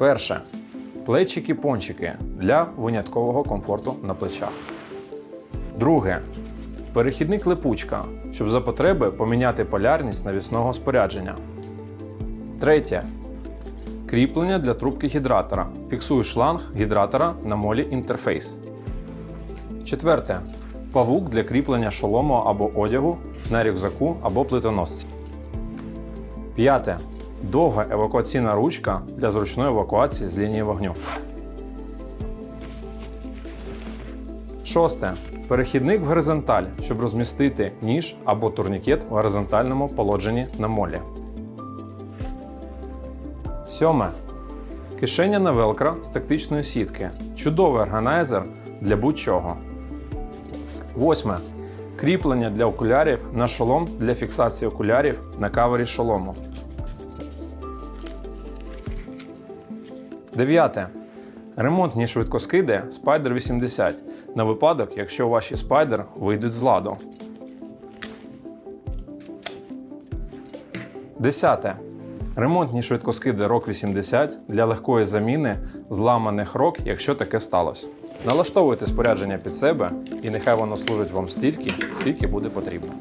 Перше. Плечики-пончики для виняткового комфорту на плечах. Друге. Перехідник липучка, щоб за потреби поміняти полярність навісного спорядження. Третє. Кріплення для трубки гідратора. Фіксує шланг гідратора на молі інтерфейс. Четверте. Павук для кріплення шолому або одягу на рюкзаку або плитоносці. П'яте. Довга евакуаційна ручка для зручної евакуації з лінії вогню. Шосте. Перехідник в горизонталь, щоб розмістити ніж або турнікет в горизонтальному положенні на молі. Сьоме. Кишеня на велкро з тактичної сітки. Чудовий органайзер для будь-чого. Восьме. Кріплення для окулярів на шолом для фіксації окулярів на кавері шолому. Дев'яте. Ремонтні швидкоскиди Spider 80 на випадок, якщо ваші Spider вийдуть з ладу. Десяте. Ремонтні швидкоскиди ROK 80 для легкої заміни зламаних рок, якщо таке сталося. Налаштовуйте спорядження під себе і нехай воно служить вам стільки, скільки буде потрібно.